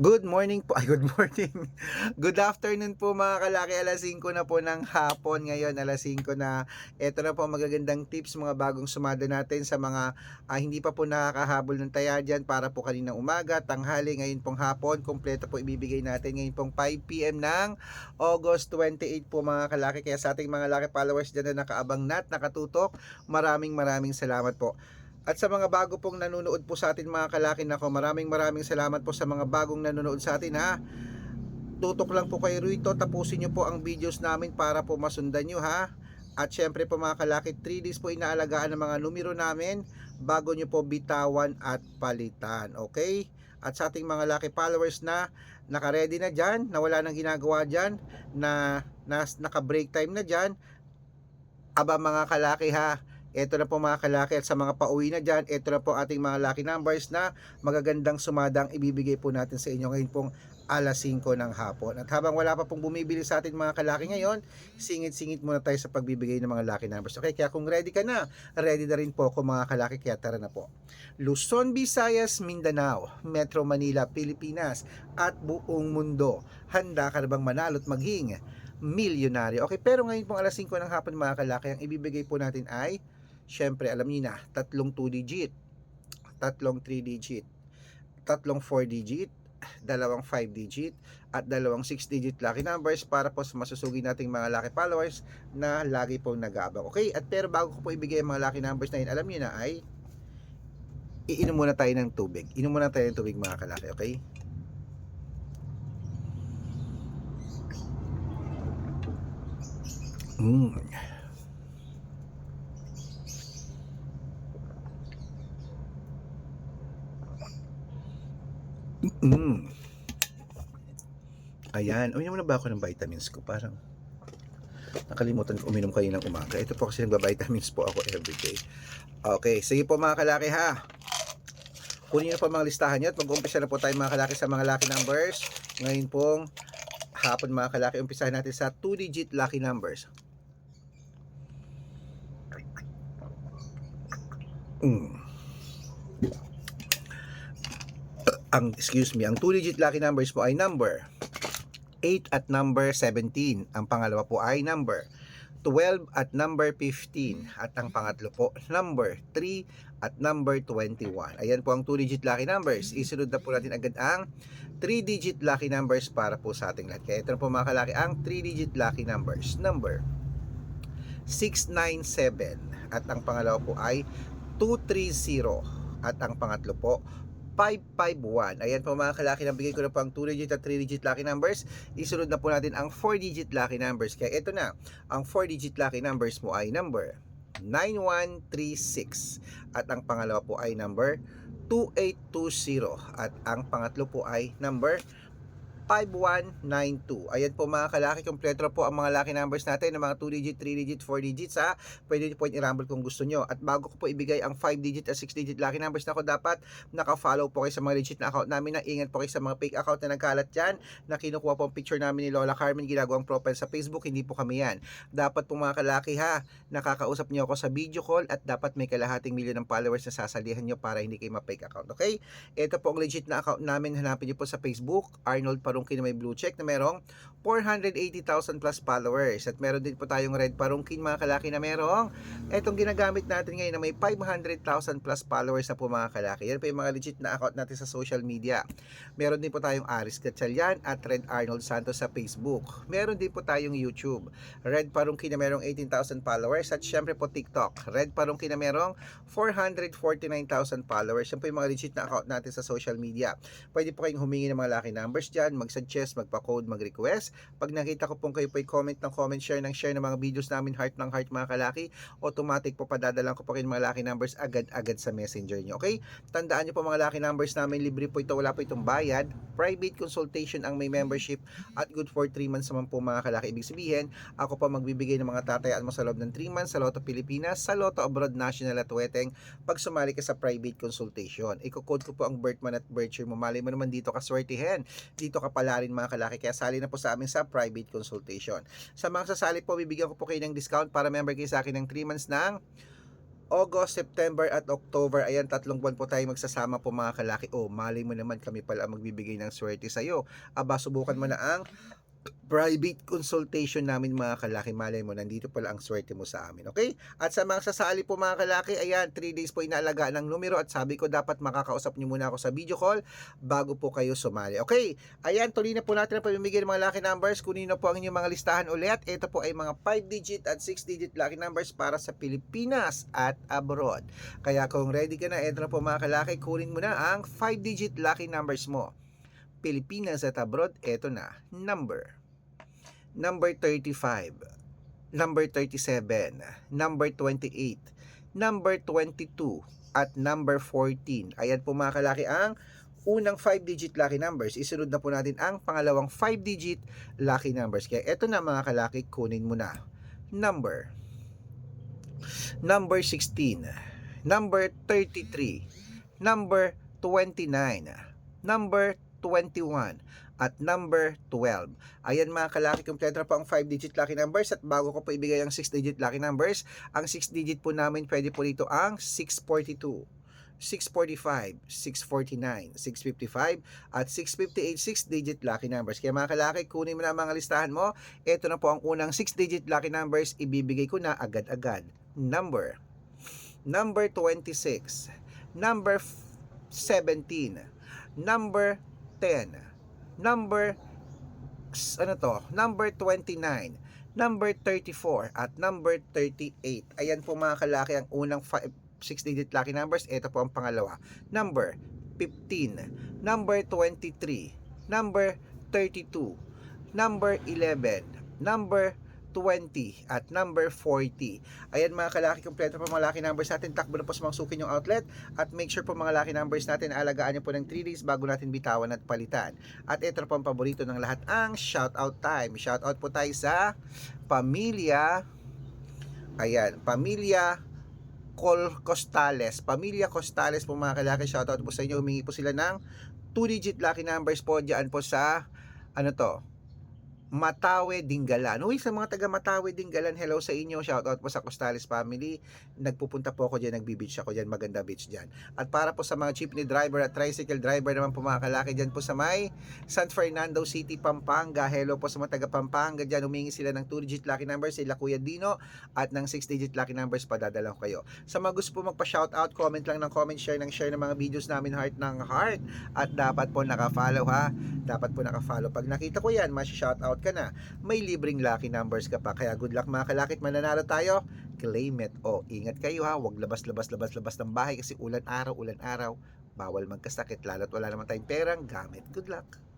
Good morning po. Ay, good morning. Good afternoon po mga kalaki. Alas 5 na po ng hapon ngayon. Alas 5 na. Ito na po ang magagandang tips mga bagong sumada natin sa mga ah, hindi pa po nakakahabol ng taya dyan para po kaninang umaga, tanghali, ngayon pong hapon. Kompleto po ibibigay natin ngayon pong 5pm ng August 28 po mga kalaki. Kaya sa ating mga laki followers dyan na nakaabang nat, nakatutok, maraming maraming salamat po. At sa mga bago pong nanonood po sa atin mga kalaki nako, maraming maraming salamat po sa mga bagong nanonood sa atin ha. Tutok lang po kay Ruito, tapusin nyo po ang videos namin para po masundan nyo ha. At syempre po mga kalaki, 3 days po inaalagaan ng mga numero namin bago nyo po bitawan at palitan. Okay? At sa ating mga laki followers na naka-ready na dyan, na wala nang ginagawa dyan, na, na naka-break time na dyan, aba mga kalaki ha, ito na po mga kalaki at sa mga pauwi na dyan, ito na po ating mga lucky numbers na magagandang sumadang ibibigay po natin sa inyo ngayon pong alas 5 ng hapon. At habang wala pa pong bumibili sa atin mga kalaki ngayon, singit-singit muna tayo sa pagbibigay ng mga lucky numbers. Okay, kaya kung ready ka na, ready na rin po ako mga kalaki, kaya tara na po. Luzon, Visayas, Mindanao, Metro Manila, Pilipinas, at buong mundo. Handa ka na bang manalo at maging milyonaryo? Okay, pero ngayon pong alas 5 ng hapon mga kalaki, ang ibibigay po natin ay syempre alam niyo na, tatlong 2 digit, tatlong 3 digit, tatlong 4 digit, dalawang 5 digit, at dalawang 6 digit lucky numbers para po sa masusugi nating mga lucky followers na lagi pong nag-aabang. Okay? At pero bago ko po ibigay ang mga lucky numbers na yun, alam niyo na ay iinom muna tayo ng tubig. Inom muna tayo ng tubig mga kalaki, okay? Mm. Mm. Ayan. Uminom na ba ako ng vitamins ko? Parang nakalimutan ko uminom kayo ng umaga. Ito po kasi nagba-vitamins po ako everyday. Okay. Sige po mga kalaki ha. Kunin niyo po mga listahan niyo at mag-umpisa na po tayo mga kalaki sa mga lucky numbers. Ngayon pong hapon mga kalaki, umpisahan natin sa 2-digit lucky numbers. Mm. Ang excuse me, ang 2-digit lucky numbers po ay number 8 at number 17. Ang pangalawa po ay number 12 at number 15. At ang pangatlo po, number 3 at number 21. Ayan po ang 2-digit lucky numbers. Isunod na po natin agad ang 3-digit lucky numbers para po sa ating lahat. Kaya ito na po mga kalaki, ang 3-digit lucky numbers. Number 697. At ang pangalawa po ay 230. At ang pangatlo po, 551. Ayan po mga kalaki, nabigay ko na po ang 2-digit at 3-digit lucky numbers. Isunod na po natin ang 4-digit lucky numbers. Kaya ito na, ang 4-digit lucky numbers mo ay number 9136. At ang pangalawa po ay number 2820. At ang pangatlo po ay number 5192. Ayan po mga kalaki, kompleto po ang mga lucky numbers natin ng mga 2 digit, 3 digit, 4 digits ha. Pwede niyo po i-rumble kung gusto nyo. At bago ko po ibigay ang 5 digit at 6 digit lucky numbers na ako dapat naka-follow po kayo sa mga legit na account namin na ingat po kayo sa mga fake account na nagkalat dyan na kinukuha po ang picture namin ni Lola Carmen ginagawang profile sa Facebook, hindi po kami yan. Dapat po mga kalaki ha, nakakausap niyo ako sa video call at dapat may kalahating milyon ng followers na sasalihan nyo para hindi kayo ma-fake account. Okay? Ito po ang legit na account namin. Hanapin niyo po sa Facebook, Arnold Parungki na may blue check na merong 480,000 plus followers. At meron din po tayong Red Parungkin mga kalaki na merong itong ginagamit natin ngayon na may 500,000 plus followers na po mga kalaki. Yan po yung mga legit na account natin sa social media. Meron din po tayong Aris Gatchalian at Red Arnold Santos sa Facebook. Meron din po tayong YouTube. Red Parungkin na merong 18,000 followers at syempre po TikTok. Red Parungkin na merong 449,000 followers. Yan po yung mga legit na account natin sa social media. Pwede po kayong humingi ng mga lucky numbers dyan, mag-suggest, magpa-code, mag-request. Pag nakita ko pong kayo po comment ng comment, share ng share ng mga videos namin, heart ng heart mga kalaki, automatic po padadalan ko po kayo ng mga lucky numbers agad-agad sa messenger nyo. Okay? Tandaan nyo po mga lucky numbers namin, libre po ito, wala po itong bayad. Private consultation ang may membership at good for 3 months naman po mga kalaki. Ibig sabihin, ako pa magbibigay ng mga tatayaan mo sa loob ng 3 months sa Lotto Pilipinas, sa Lotto Abroad National at Weteng pag sumali ka sa private consultation. Iko-code ko po ang birth month at birth year mo. Malay mo naman dito ka swertihin. Dito ka pala rin mga kalaki. Kaya sali na po sa amin sa private consultation. Sa mga sasali po, bibigyan ko po kayo ng discount para member kayo sa akin ng 3 months ng August, September at October. Ayan, tatlong buwan po tayo magsasama po mga kalaki. O, malay mo naman kami pala magbibigay ng swerte sa'yo. Aba, subukan mo na ang private consultation namin mga kalaki. Malay mo, nandito pala ang swerte mo sa amin. Okay? At sa mga sasali po mga kalaki, ayan, 3 days po inaalagaan ng numero at sabi ko dapat makakausap niyo muna ako sa video call bago po kayo sumali. Okay? Ayan, tuloy na po natin ang pamimigay ng mga lucky numbers. Kunin na po ang inyong mga listahan ulit. Ito po ay mga 5-digit at 6-digit lucky numbers para sa Pilipinas at abroad. Kaya kung ready ka na, ito na po mga kalaki, kunin mo na ang 5-digit lucky numbers mo. Pilipinas at abroad, ito na. Number. Number 35. Number 37. Number 28. Number 22. At number 14. Ayan po mga kalaki ang unang 5-digit lucky numbers. Isunod na po natin ang pangalawang 5-digit lucky numbers. Kaya ito na mga kalaki, kunin mo na. Number. Number 16. Number 33. Number 29. Number 21 at number 12. Ayan mga kalaki, kompleto na po ang 5-digit lucky numbers at bago ko po ibigay ang 6-digit lucky numbers, ang 6-digit po namin pwede po dito ang 642. 645, 649, 655, at 658 6-digit lucky numbers. Kaya mga kalaki, kunin mo na mga listahan mo. Ito na po ang unang 6-digit lucky numbers. Ibibigay ko na agad-agad. Number. Number 26. Number 17. Number 10. Number ano to? Number 29. Number 34 at number 38. Ayan po mga kalaki ang unang 5 6-digit lucky numbers. Ito po ang pangalawa. Number 15, number 23, number 32, number 11, number 20 at number 40. Ayan mga kalaki, kompleto po mga lucky numbers natin. Takbo na po sa mga sukin yung outlet at make sure po mga lucky numbers natin, alagaan nyo po ng 3 days bago natin bitawan at palitan. At ito po ang paborito ng lahat, ang shoutout time. Shoutout po tayo sa pamilya, ayan, pamilya Col Costales. Pamilya Costales po mga kalaki, shoutout po sa inyo. Humingi po sila ng 2-digit lucky numbers po diyan po sa ano to, Matawe Dingalan. Uy, sa mga taga Matawe Dingalan, hello sa inyo. Shoutout po sa Costales family. Nagpupunta po ako diyan, nagbi-beach ako diyan, maganda beach diyan. At para po sa mga jeepney driver at tricycle driver naman po mga kalaki diyan po sa may San Fernando City, Pampanga. Hello po sa mga taga Pampanga diyan. Humingi sila ng 2-digit lucky numbers sila Kuya Dino at ng 6-digit lucky numbers padadala ko kayo. Sa mga gusto po magpa-shoutout, comment lang ng comment, share ng share ng mga videos namin heart ng heart. At dapat po naka-follow ha. Dapat po naka-follow. Pag nakita ko yan, mas-shoutout ka na. May libreng lucky numbers ka pa. Kaya good luck mga kalakit, mananalo tayo. Claim it. O, ingat kayo ha. Huwag labas-labas-labas-labas ng bahay kasi ulan araw, ulan araw. Bawal magkasakit. Lalo't wala naman tayong perang gamit. Good luck.